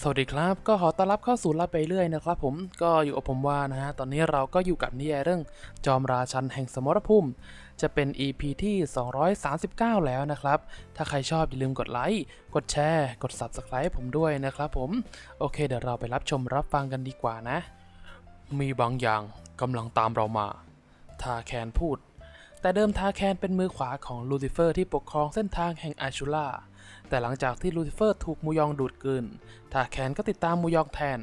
สวัสดีครับ ก็ขอต้อนรับเข้าสู่ลับไปเรื่อยนะครับผมก็อยู่กับผมว่านะฮะ ตอนนี้เราก็อยู่กับนิยายเรื่องจอมราชันแห่งสมรภูมิ จะเป็น EP ที่ 239 แล้วนะครับ ถ้าใครชอบอย่าลืมกดไลค์ กดแชร์ กด Subscribe ผมด้วยนะครับผม โอเค เดี๋ยวเราไปรับชมรับฟังกันดีกว่านะ มีบางอย่างกำลังตามเรามาทาแคนพูด แต่เดิมทาแคนเป็นมือขวาของลูซิเฟอร์ที่ปกครองเส้นทางแห่งอาชูล่า แต่หลังจากที่ลูซิเฟอร์ถูกมูยองดูดกลืนทาแคนก็ติดตามมูยองแทน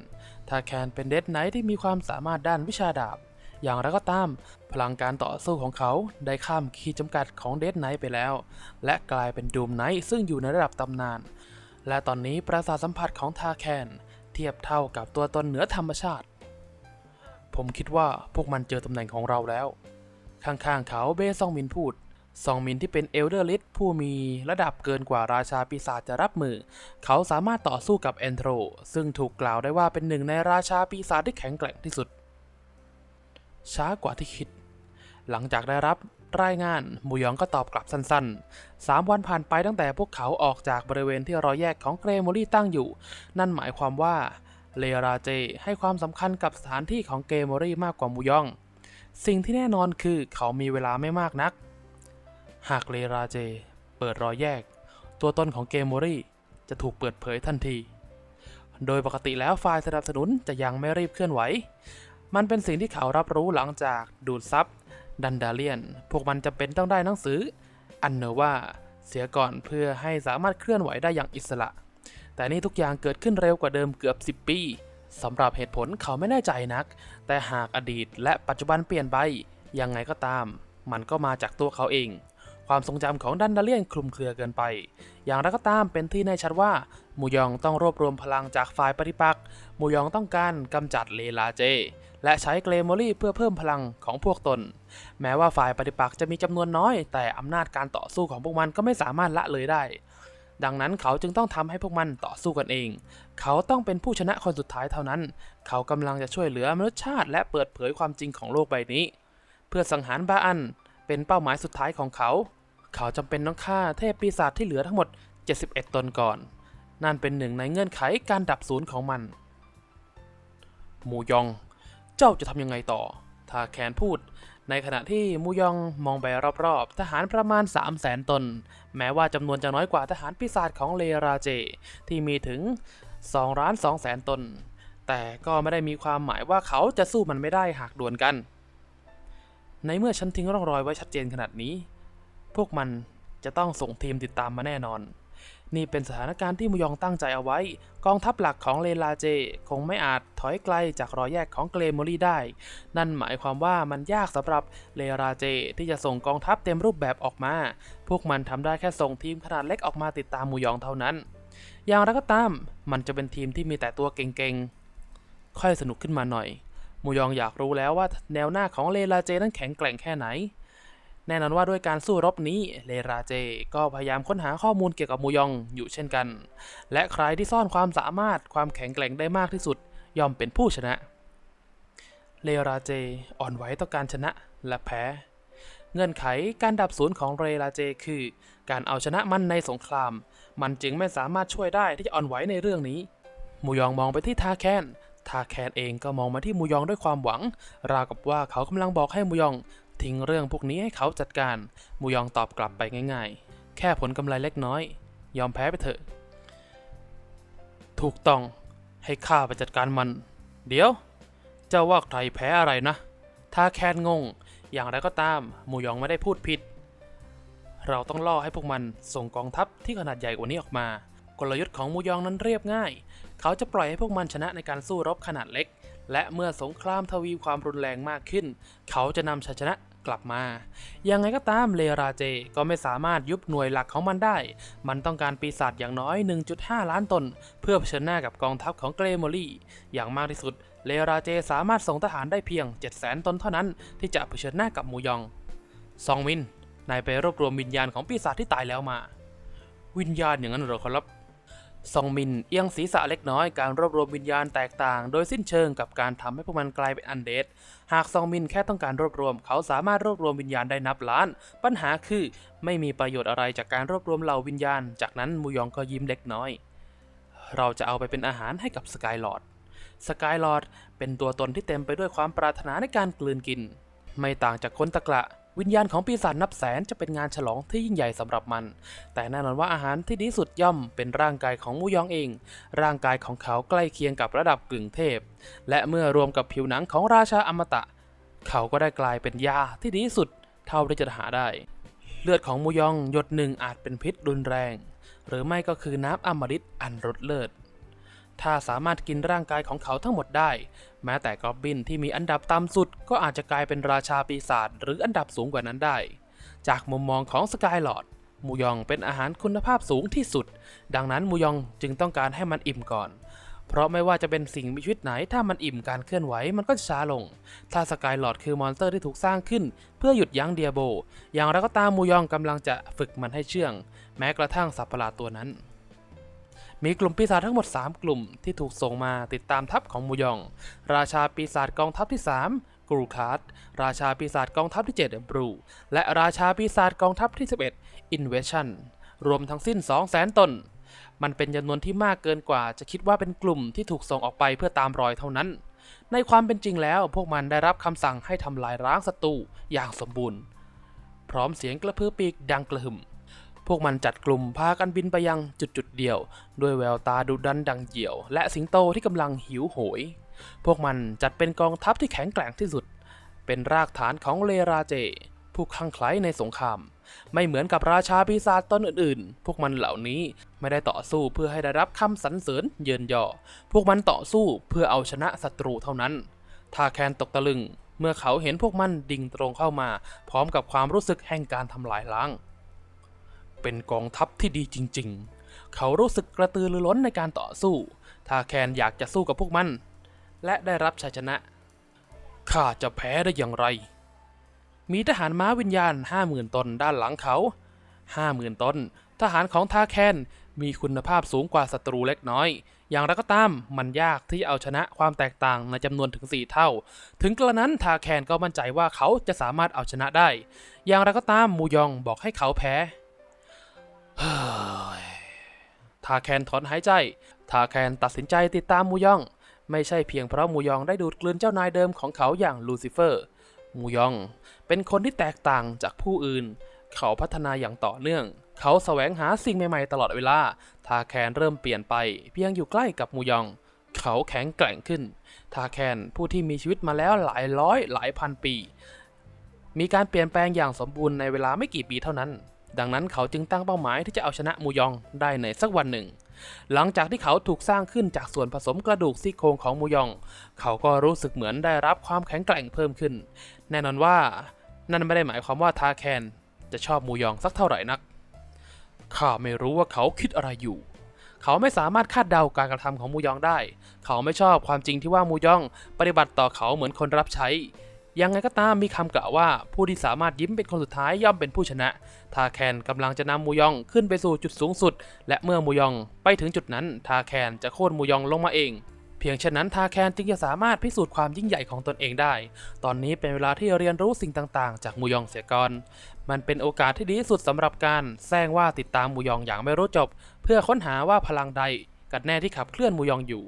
ทาแคนเป็นเดดไนท์ที่มีความสามารถด้านวิชาดาบ อย่างไรก็ตาม พลังการต่อสู้ของเขาได้ข้ามขีดจำกัดของเดดไนท์ไปแล้ว และกลายเป็นดูมไนท์ซึ่งอยู่ในระดับตำนาน และตอนนี้ประสาทสัมผัสของทาแคนเทียบเท่ากับตัวตนเหนือธรรมชาติ ผมคิดว่าพวกมันเจอตำแหน่งของเราแล้ว ข้างๆเขาเบซองมินพูด ซองมินที่เป็นเอลเดอร์ลิสผู้มีระดับเกินกว่าราชาปีศาจจะรับมือ เขาสามารถต่อสู้กับแอนโทรซึ่งถูกกล่าวได้ว่าเป็นหนึ่งในราชาปีศาจที่แข็งแกร่งที่สุด ช้ากว่าที่คิด หลังจากได้รับรายงานมูยองก็ตอบกลับสั้นๆ 3 วันผ่านไปตั้งแต่พวกเขาออกจากบริเวณที่รอยแยกของเกรโมลี่ตั้งอยู่ นั่นหมายความว่าเลราเจให้ความสำคัญกับสถานที่ของเกรโมลี่มากกว่ามูยอง สิ่งที่แน่นอนคือเขามีเวลาไม่มากนัก หากเลราเจ เปิดรอยแยก ตัวตนของเกมโมรี่จะถูกเปิดเผยทันที โดยปกติแล้วฝ่ายสนับสนุนจะยังไม่รีบเคลื่อนไหว มันเป็นสิ่งที่เขารับรู้หลังจากดูดซับดันดาเลียน พวกมันจะเป็นต้องได้หนังสือ อันเนว่าเสียก่อนเพื่อให้สามารถเคลื่อนไหวได้อย่างอิสระ แต่นี่ทุกอย่างเกิดขึ้นเร็วกว่าเดิมเกือบ 10 ปีสำหรับเหตุผลเขาไม่แน่ใจนัก แต่หากอดีตและปัจจุบันเปลี่ยนไปยังไงก็ตาม มันก็มาจากตัวเขาเอง ความทรงจำของดันดาเลียนคลุมเครือเกินไป อย่างไรก็ตามเป็นที่แน่ชัดว่ามูยองต้องรวบรวมพลังจากฝ่ายปฏิปักษ์มูยองต้องการกำจัดเลลาเจ และใช้เกรโมลี่เพื่อเพิ่มพลังของพวกตน แม้ว่าฝ่ายปฏิปักษ์จะมีจำนวนน้อย แต่อำนาจการต่อสู้ของพวกมันก็ไม่สามารถละเลยได้ ดังนั้นเขาจึงต้องทำให้พวกมันต่อสู้กันเอง เขาต้องเป็นผู้ชนะคนสุดท้ายเท่านั้น เขากำลังจะช่วยเหลือมนุษยชาติและเปิดเผยความจริงของโลกใบนี้ เพื่อสังหารบาอัน เป็นเป้าหมายสุดท้ายของเขา เขาจำเป็นต้องฆ่าเทพปีศาจที่เหลือทั้งหมด 71 ตนก่อน นั่นเป็นหนึ่งในเงื่อนไขการดับศูนย์ของมันมูยอง เจ้าจะทำยังไงต่อถ้าแคนพูด ในขณะที่มูยองมองไปรอบๆ ทหารประมาณ 3 0 0แสนตน แม้ว่าจำนวนจะน้อยกว่าทหารปีศาจของเลราเจ ที่มีถึง2ล้าน2แสนตน แต่ก็ไม่ได้มีความหมายว่าเขาจะสู้มันไม่ได้หากดวลกัน ในเมื่อฉันทิ้งร่องรอยไว้ชัดเจนขนาดนี้ พวกมันจะต้องส่งทีมติดตามมาแน่นอน นี่เป็นสถานการณ์ที่มุยองตั้งใจเอาไว้ กองทัพหลักของเลลาเจ คงไม่อาจถอยไกลจากรอยแยกของเกรโมลีได้ นั่นหมายความว่ามันยากสำหรับเลราเจ ที่จะส่งกองทัพเต็มรูปแบบออกมา พวกมันทำได้แค่ส่งทีมขนาดเล็กออกมาติดตามมุยองเท่านั้น อย่างไรก็ตาม มันจะเป็นทีมที่มีแต่ตัวเก่งๆ ค่อยสนุกขึ้นมาหน่อย มูยองอยากรู้แล้วว่าแนวหน้าของเลลาเจนั้นแข็งแกร่งแค่ไหน แน่นอนว่าด้วยการสู้รบนี้เลราเจก็พยายามค้นหาข้อมูลเกี่ยวกับมูยองอยู่เช่นกัน และใครที่ซ่อนความสามารถความแข็งแกร่งได้มากที่สุด ย่อมเป็นผู้ชนะ เลราเจอ่อนไหวต่อการชนะและแพ้ เงื่อนไขการดับศูนย์ของเรราเจคือ การเอาชนะมันในสงคราม มันจึงไม่สามารถช่วยได้ที่จะอ่อนไหวในเรื่องนี้มูยองมองไปที่ทาแคน ทาแคนเองก็มองมาที่มูยองด้วยความหวัง ราวกับว่าเขากำลังบอกให้มูยอง ทิ้งเรื่องพวกนี้ให้เขาจัดการ มูยองตอบกลับไปง่าย ๆ แค่ผลกำไรเล็กน้อย ยอมแพ้ไปเถอะ ถูกต้องให้ข้าไปจัดการมัน เดี๋ยว เจ้าว่าใครแพ้อะไรนะถ้าแคนงง อย่างไรก็ตาม มูยองไม่ได้พูดผิด เราต้องล่อให้พวกมันส่งกองทัพที่ขนาดใหญ่กว่านี้ออกมา ลยุทธ์ของมูยองนั้นเรียบง่าย เขาจะปล่อยให้พวกมันชนะในการสู้รบขนาดเล็ก และเมื่อสงครามทวีความรุนแรงมากขึ้น เขาจะนำชัยชนะกลับมา ยังไงก็ตามเลราเจก็ไม่สามารถยุบหน่วยหลักของมันได้ มันต้องการปีศาจอย่างน้อย 1.5 ล้านตน เพื่อเผชิญหน้ากับกองทัพของเกรโมลี่ อย่างมากที่สุด เลราเจสามารถส่งทหารได้เพียง 700,000ตนเท่านั้น ที่จะเผชิญหน้ากับมูยองซองมินนายไปรวบรวมวิญญาณของปีศาจที่ตายแล้วมา วิญญาณอย่างนั้นเหรอครับ ซองมินเอียงศีรษะเล็กน้อยการรวบรวมวิญญาณแตกต่าง โดยสิ้นเชิงกับการทำให้พวกมันกลายเป็นอันเดดหากซองมินแค่ต้องการรวบรวม เขาสามารถรวบรวมวิญญาณได้นับล้าน ปัญหาคือไม่มีประโยชน์อะไรจากการรวบรวมเหล่าวิญญาณ จากนั้นมูยองก็ยิ้มเล็กน้อย เราจะเอาไปเป็นอาหารให้กับสกายลอร์ดสกายลอร์ดเป็นตัวตนที่เต็มไปด้วยความปรารถนาในการกลืนกิน ไม่ต่างจากคนตะกระวิญญาณของปีศาจนับแสนจะเป็นงานฉลองที่ยิ่งใหญ่สำหรับมัน แต่แน่นอนว่าอาหารที่ดีสุดย่อมเป็นร่างกายของมูยองเอง ร่างกายของเขาใกล้เคียงกับระดับกึ่งเทพ และเมื่อรวมกับผิวหนังของราชาอมตะ เขาก็ได้กลายเป็นยาที่ดีสุดเท่าที่จะหาได้ เลือดของมูยองหยดหนึ่งอาจเป็นพิษรุนแรง หรือไม่ก็คือน้ำอมฤตอันรสเลิศ ถ้าสามารถกินร่างกายของเขาทั้งหมดได้ แม้แต่กอบบินที่มีอันดับต่ำสุด ก็อาจจะกลายเป็นราชาปีศาจหรืออันดับสูงกว่านั้นได้ จากมุมมองของสกายลอดมูยองเป็นอาหารคุณภาพสูงที่สุด ดังนั้นมูยองจึงต้องการให้มันอิ่มก่อน เพราะไม่ว่าจะเป็นสิ่งมีชีวิตไหนถ้ามันอิ่มการเคลื่อนไหวมันก็จะช้าลง ถ้าสกายลอดคือมอนสเตอร์ที่ถูกสร้างขึ้น เพื่อหยุดยั้งเดียโบ อย่างไรก็ตามมูยองกำลังจะฝึกมันให้เชื่อง แม้กระทั่งสัตว์ประหลาดตัวนั้น มีกลุ่มปีศาจทั้งหมด 3 กลุ่มที่ถูกส่งมาติดตามทัพของมูยอง ราชาปีศาจกองทัพที่ 3 กรูคาร์ดราชาปีศาจกองทัพที่ 7 บรู และราชาปีศาจกองทัพที่ 11อินเวชั่นรวมทั้งสิ้น 200,000ตนมันเป็นจำนวนที่มากเกินกว่าจะคิดว่าเป็นกลุ่มที่ถูกส่งออกไปเพื่อตามรอยเท่านั้น ในความเป็นจริงแล้วพวกมันได้รับคำสั่งให้ทำลายล้างศัตรูอย่างสมบูรณ์ พร้อมเสียงกระพือปีกดังกระหึ่ม พวกมันจัดกลุ่มพากันบินไปยังจุดจุดๆเดียว ด้วยแววตาดุดันดังเหี่ยว และสิงโตที่กำลังหิวโหย พวกมันจัดเป็นกองทัพที่แข็งแกร่งที่สุด เป็นรากฐานของเลราเจ ผู้คลั่งไคล้ในสงคราม ไม่เหมือนกับราชาปีศาจตนอื่นๆ พวกมันเหล่านี้ไม่ได้ต่อสู้เพื่อให้ได้รับคำสรรเสริญเยินยอ พวกมันต่อสู้เพื่อเอาชนะศัตรูเท่านั้นทาแคนตกตะลึงเมื่อเขาเห็นพวกมันดิ่งตรงเข้ามา พร้อมกับความรู้สึกแห่งการทำลายล้าง เป็นกองทัพที่ดีจริง ๆ เขารู้สึกกระตือรือร้นในการต่อสู้ ทาแคนอยากจะสู้กับพวกมัน และได้รับชัยชนะ ข้าจะแพ้ได้อย่างไร มีทหารม้าวิญญาณห้าหมื่นตนด้านหลังเขาห้าหมื่นตน ทหารของทาแคนมีคุณภาพสูงกว่าศัตรูเล็กน้อย อย่างไรก็ตาม มันยากที่จะเอาชนะความแตกต่างในจำนวนถึง 4 เท่า ถึงกระนั้นทาแคนก็มั่นใจว่าเขาจะสามารถเอาชนะได้ อย่างไรก็ตามมูยองบอกให้เขาแพ้ ทาแคนถอนหายใจ ทาแคนตัดสินใจติดตามมูยอง ไม่ใช่เพียงเพราะมูยองได้ดูดกลืนเจ้านายเดิมของเขาอย่างลูซิเฟอร์ มูยองเป็นคนที่แตกต่างจากผู้อื่น เขาพัฒนาอย่างต่อเนื่อง เขาแสวงหาสิ่งใหม่ๆตลอดเวลา ทาแคนเริ่มเปลี่ยนไป เพียงอยู่ใกล้กับมูยอง เขาแข็งแกร่งขึ้น ทาแคนผู้ที่มีชีวิตมาแล้วหลายร้อยหลายพันปี มีการเปลี่ยนแปลงอย่างสมบูรณ์ในเวลาไม่กี่ปีเท่านั้น ดังนั้นเขาจึงตั้งเป้าหมายที่จะเอาชนะมูยองได้ในสักวันหนึ่ง หลังจากที่เขาถูกสร้างขึ้นจากส่วนผสมกระดูกซี่โครงของมูยอง เขาก็รู้สึกเหมือนได้รับความแข็งแกร่งเพิ่มขึ้น แน่นอนว่านั่นไม่ได้หมายความว่าทาแคนจะชอบมูยองสักเท่าไหร่นัก ข้าไม่รู้ว่าเขาคิดอะไรอยู่ เขาไม่สามารถคาดเดาการกระทำของมูยองได้ เขาไม่ชอบความจริงที่ว่ามูยองปฏิบัติต่อเขาเหมือนคนรับใช้ ยังไงก็ตามมีคำกล่าวว่า ผู้ที่สามารถยิ้มเป็นคนสุดท้ายย่อมเป็นผู้ชนะ ทาแคนกำลังจะนำมูยองขึ้นไปสู่จุดสูงสุด และเมื่อมูยองไปถึงจุดนั้น ทาแคนจะโค่นมูยองลงมาเอง เพียงเช่นนั้นทาแคนจึงจะสามารถพิสูจน์ความยิ่งใหญ่ของตนเองได้ ตอนนี้เป็นเวลาที่เรียนรู้สิ่งต่างๆ จากมูยองเสียก่อน มันเป็นโอกาสที่ดีที่สุดสำหรับการแซงว่าติดตามมูยองอย่างไม่รู้จบ เพื่อค้นหาว่าพลังใดกันแน่ที่ขับเคลื่อนมูยองอยู่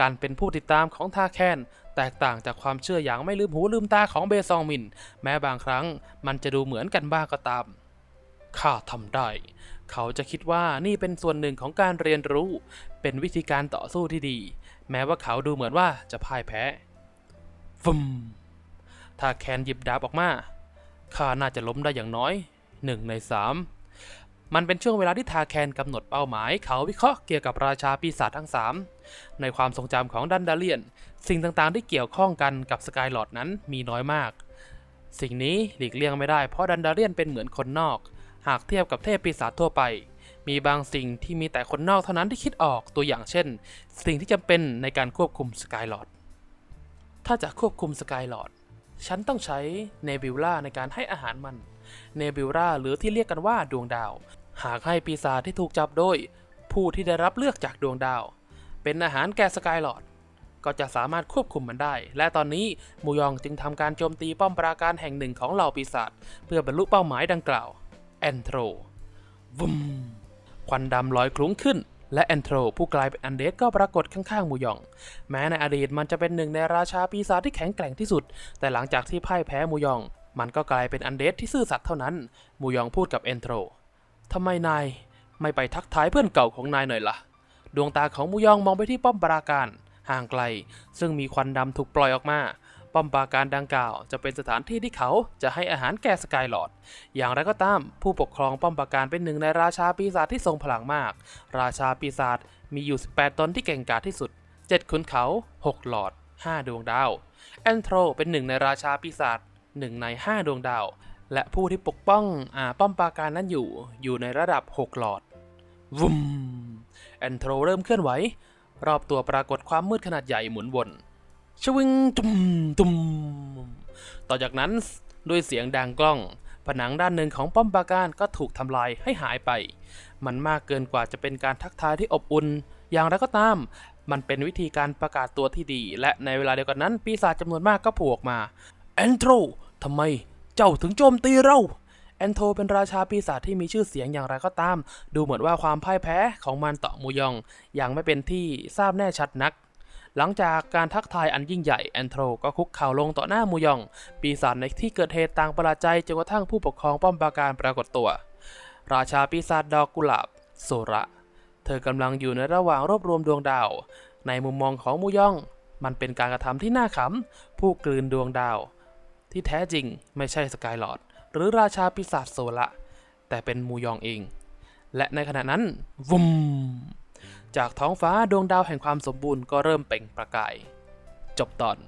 การเป็นผู้ติดตามของทาแคน แตกต่างจากความเชื่ออย่างไม่ลืมหูลืมตาของเบซองมิน แม้บางครั้งมันจะดูเหมือนกันบ้างก็ตาม ข้าทำได้ เขาจะคิดว่านี่เป็นส่วนหนึ่งของการเรียนรู้ เป็นวิธีการต่อสู้ที่ดี แม้ว่าเขาดูเหมือนว่าจะพ่ายแพ้ฟึมถ้าแคนหยิบดาบออกมาข้าน่าจะล้มได้อย่างน้อยหนึ่งในสาม มันเป็นช่วงเวลาที่ทาแคนกำหนดเป้าหมาย เขาวิเคราะห์เกี่ยวกับราชาปีศาจทั้งสามในความทรงจำของดันดาเลียน สิ่งต่างๆที่เกี่ยวข้องกันกับสกายลอดนั้นมีน้อยมาก สิ่งนี้หลีกเลี่ยงไม่ได้เพราะดันดาเลียนเป็นเหมือนคนนอก หากเทียบกับเทพปีศาจทั่วไป มีบางสิ่งที่มีแต่คนนอกเท่านั้นที่คิดออกตัวอย่างเช่น สิ่งที่จำเป็นในการควบคุมสกายลอดถ้าจะควบคุมสกายลอดฉันต้องใช้เนบิวล่าในการให้อาหารมัน เนบิวล่าหรือที่เรียกกันว่าดวงดาว หากให้ปีศาจที่ถูกจับโดย ผู้ที่ได้รับเลือกจากดวงดาว เป็นอาหารแก่สกายลอด ก็จะสามารถควบคุมมันได้ และตอนนี้มูยองจึงทำการโจมตีป้อมปราการแห่งหนึ่งของเหล่าปีศาจเพื่อบรรลุเป้าหมายดังกล่าวแอนโทรวุมควันดำลอยคลุ้งขึ้นและแอนโทรผู้กลายเป็นอันเดดก็ปรากฏข้างๆมูยอง แม้ในอดีตมันจะเป็นหนึ่งในราชาปีศาจที่แข็งแกร่งที่สุด แต่หลังจากที่พ่ายแพ้มูยอง มันก็กลายเป็นอันเดดที่ซื่อสัตย์เท่านั้น มูยองพูดกับแอนโทร ทำไมนายไม่ไปทักทายเพื่อนเก่าของนายหน่อยล่ะ ดวงตาของมูยองมองไปที่ป้อมปราการ ห่างไกล ซึ่งมีควันดำถูกปล่อยออกมา ป้อมปราการดังกล่าวจะเป็นสถานที่ที่เขาจะให้อาหารแก่สกายหลอด อย่างไรก็ตาม ผู้ปกครองป้อมปราการเป็นหนึ่งในราชาปีศาจที่ทรงพลังมาก ราชาปีศาจมีอยู่ 18 ตนที่เก่งกาจที่สุด 7ขุนเขา 6 หลอด 5 ดวงดาว แอนโทรเป็นหนึ่งในราชาปีศาจหนึ่งใน 5 ดวงดาว และผู้ที่ปกป้องอาป้อมปราการนั้นอยู่อยู่ในระดับ 6 หลอดวุมแอนโทรเริ่มเคลื่อนไหว รอบตัวปรากฏความมืดขนาดใหญ่หมุนวนชวิงตุมตุมต่อจากนั้นด้วยเสียงดังกล้อง ผนังด้านหนึ่งของป้อมปราการก็ถูกทำลายให้หายไป มันมากเกินกว่าจะเป็นการทักทายที่อบอุ่น อย่างไรก็ตาม มันเป็นวิธีการประกาศตัวที่ดี และในเวลาเดียวกันนั้น ปีศาจจำนวนมากก็โผล่ออกมาแอนโทรทำไม เจ้าถึงโจมตีเรา แอนโทเป็นราชาปีศาจที่มีชื่อเสียงอย่างไรก็ตาม ดูเหมือนว่าความพ่ายแพ้ของมันต่อมูยองยังไม่เป็นที่ทราบแน่ชัดนัก หลังจากการทักทายอันยิ่งใหญ่แอนโทรก็คุกเข่าลงต่อหน้ามูยอง ปีศาจในที่เกิดเหตุต่างประหลาดใจจนกระทั่งผู้ปกครองป้อมปราการปรากฏตัว ราชาปีศาจดอกกุหลาบโซระ เธอกำลังอยู่ในระหว่างรวบรวมดวงดาว ในมุมมองของมูยอง มันเป็นการกระทำที่น่าขำผู้กลืนดวงดาว ที่แท้จริงไม่ใช่สกายลอร์ดหรือราชาปีศาจโซละ แต่เป็นมูยองเอง และในขณะนั้นวุมจากท้องฟ้าดวงดาวแห่งความสมบูรณ์ก็เริ่มเปล่งประกาย จบตอน